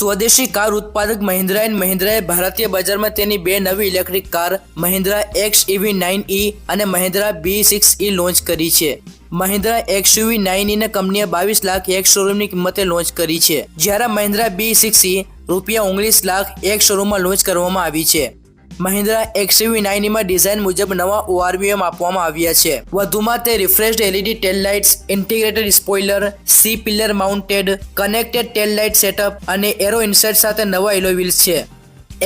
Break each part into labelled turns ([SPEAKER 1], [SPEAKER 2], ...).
[SPEAKER 1] સ્વદેશી કાર ઉત્પાદક મહિન્દ્રા એન્ડ મહિન્દ્રાએ ભારતીય બજારમાં તેની બે નવી electric car, Mahindra X EV nine E અને Mahindra B six E launch કરી છે. મહિન્દ્રા એક્સયુવી નાઇન ઈને કંપનીએ બાવીસ લાખ એક શોરૂમની કિંમતે લોન્ચ કરી છે. જ્યારે મહિન્દ્રા બી સિક્સ ઈ રૂપિયા ઓગણીસ લાખ એક શોરૂમમાં લોન્ચ કરવામાં આવી છે. મહિન્દ્રા એક્સયુવી નાઇનમાં ડિઝાઇન મુજબ નવા ઓઆરવીએમ આપવામાં આવ્યા છે. વધુમાં તે refreshed LED tail lights integrated spoiler C pillar mounted connected tail light setup અને એરો ઇન્સર્ટ સાથે નવા એલોવિલ્સ છે.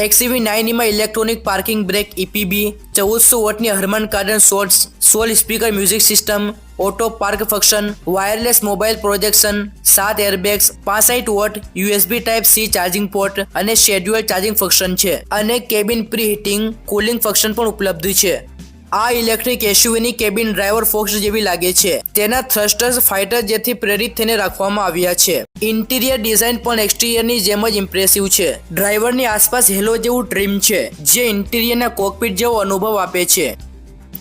[SPEAKER 1] એક્સયુવી નાઇનમાં ઇલેક્ટ્રોનિક પાર્કિંગ બ્રેક ઇપીબી ચૌદસો વોટની હર્મન કાર્ડન શોર્ટ્સ સોલ speaker music system auto park function, wireless mobile projection, સાત airbags પાસઠ watt USB type C charging port અને શેડ્યુઅલ ચાર્જિંગ ફંક્શન છે. અને cabin pre heating cooling function પણ ઉપલબ્ધ છે. આ ઇલેક્ટ્રિક એસયુવીની કેબિન ડ્રાઈવર ફોક્સ જેવી લાગે છે. તેના થ્રસ્ટર્સ ફાઇટર જેથી પ્રેરિત થઈને રાખવામાં આવ્યા છે. ઇન્ટિરિયર ડિઝાઇન પણ એક્સટિરિયરની જેમ જ ઇમ્પ્રેસિવ છે. ડ્રાઈવરની આસપાસ હેલો જેવું ટ્રીમ છે, જે ઇન્ટિરિયરના કોકપીટ જેવો અનુભવ આપે છે.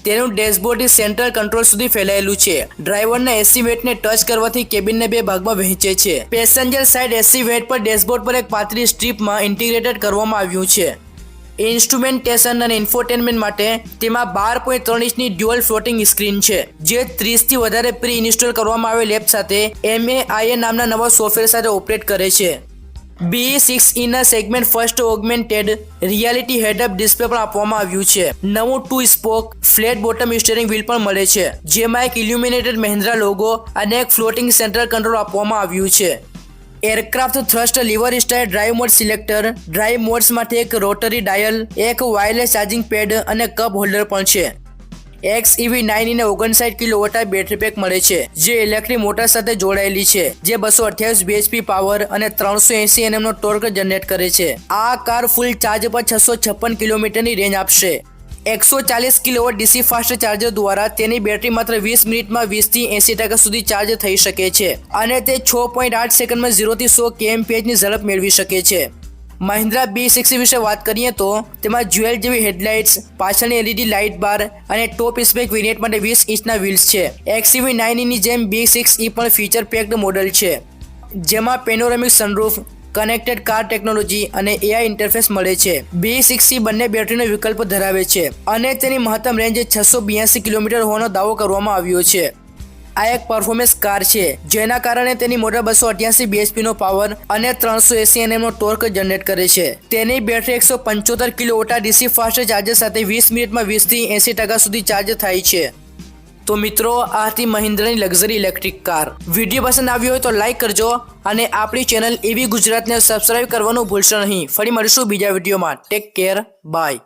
[SPEAKER 1] તેનું ડેશબોર્ડ સેન્ટ્રલ કંટ્રોલ સુધી ફેલાયેલું છે. ડ્રાઈવરના એસી વેટને ટચ કરવાથી કેબિનને બે ભાગમાં વહેંચે છે. પેસેન્જર સાઇડ એસી વેટ પર ડેશબોર્ડ પર એક પાતળી સ્ટ્રીપમાં ઇન્ટિગ્રેટેડ કરવામાં આવ્યું છે. ઇન્સ્ટ્રુમેન્ટેશન અને ઇન્ફોટેનમેન્ટ માટે તેમાં બાર પોઈન્ટ ત્રણ ઇંચની ડ્યુઅલ ફ્લોટિંગ સ્ક્રીન છે, જે ત્રીસથી વધારે પ્રી ઇન્સ્ટોલ કરવામાં આવેલ એપ સાથે એમએઆઈએ નામના નવા સોફ્ટવેર સાથે ઓપરેટ કરે છે. B six ઇના segment first augmented reality head up display પણ આપવામાં આવ્યું છે. નવું two spoke flat bottom steering wheel પણ મળે છે, જેમાં એક ઇલ્યુમિનેટેડ મહિન્દ્રા લોગો અને એક ફ્લોટિંગ સેન્ટ્રલ કંટ્રોલ આપવામાં આવ્યું છે. Aircraft thrust lever style drive mode selector drive modes માટે એક રોટરી ડાયલ, એક વાયરલેસ ચાર્જિંગ પેડ અને કપ હોલ્ડર પણ છે. એક્સ ઇવી નાઇન ને ઓગણસાઠ કિલો વોટા બેટરી પેક મળે છે, જે ઇલેક્ટ્રિક મોટર સાથે જોડાયેલી છે, જે બસો અઠ્યાવીસ બીએચપી પાવર અને ત્રણસો એસી એનએમ નો ટોર્ક જનરેટ કરે છે. આ કાર ફૂલ ચાર્જ પર છસો છપ્પન કિલોમીટરની રેન્જ આપશે. એકસો ચાલીસ કિલોવોટ ડીસી ફાસ્ટ ચાર્જર દ્વારા તેની બેટરી માત્ર વીસ મિનિટમાં વીસથી એંસી ટકા સુધી ચાર્જ થઈ શકે છે અને તે છ પોઈન્ટ આઠ સેકન્ડમાં ઝીરોથી સો કેએમપીએચની ઝડપ મેળવી શકે છે. મહિન્દ્રા બી સિક્સટી વિશે વાત કરીએ તો તેમાં જ્વેલ જેવી હેડલાઇટ્સ, પાછળની એલઈડી લાઇટ બાર અને ટોપ સ્પેક વેરિયન્ટ માટે વીસ ઇંચના વ્હીલ્સ છે. એક્સયુવી નાઇનની જેમ બી સિક્સ ઈ પણ ફીચર પેક્ડ મોડલ છે. જેમાં panoramic sunroof connected car technology અને એઆઈ ઇન્ટરફેસ મળે છે. બી સિક્સી બંને બેટરીનો વિકલ્પ ધરાવે છે અને તેની મહત્તમ રેન્જ છસો બ્યાસી કિલોમીટર હોવાનો દાવો કરવામાં આવ્યો છે. આ એક પરફોર્મન્સ કાર છે, જેના કારણે તેની મોટર બસો અઠ્યાસી બીએચપીનો પાવર અને ત્રણસો એસી એનએમ નો ટોર્ક જનરેટ કરે છે. તેની બેટરી એકસો પંચોતેર kilowatt DC fast charger સાથે વીસ મિનિટમાં વીસથી એસી ટકા સુધી ચાર્જ થાય છે. તો મિત્રો, આ હતી મહિન્દ્રાની લક્ઝરી ઇલેક્ટ્રિક કાર વીડિયો પસંદ આવ્યો હોય તો લાઇક કરજો અને આપણી ચેનલ એવી ગુજરાતને સબસ્ક્રાઇબ કરવાનું ભૂલશો નહીં. ફરી મળીશું બીજા વિડીયોમાં. Take care bye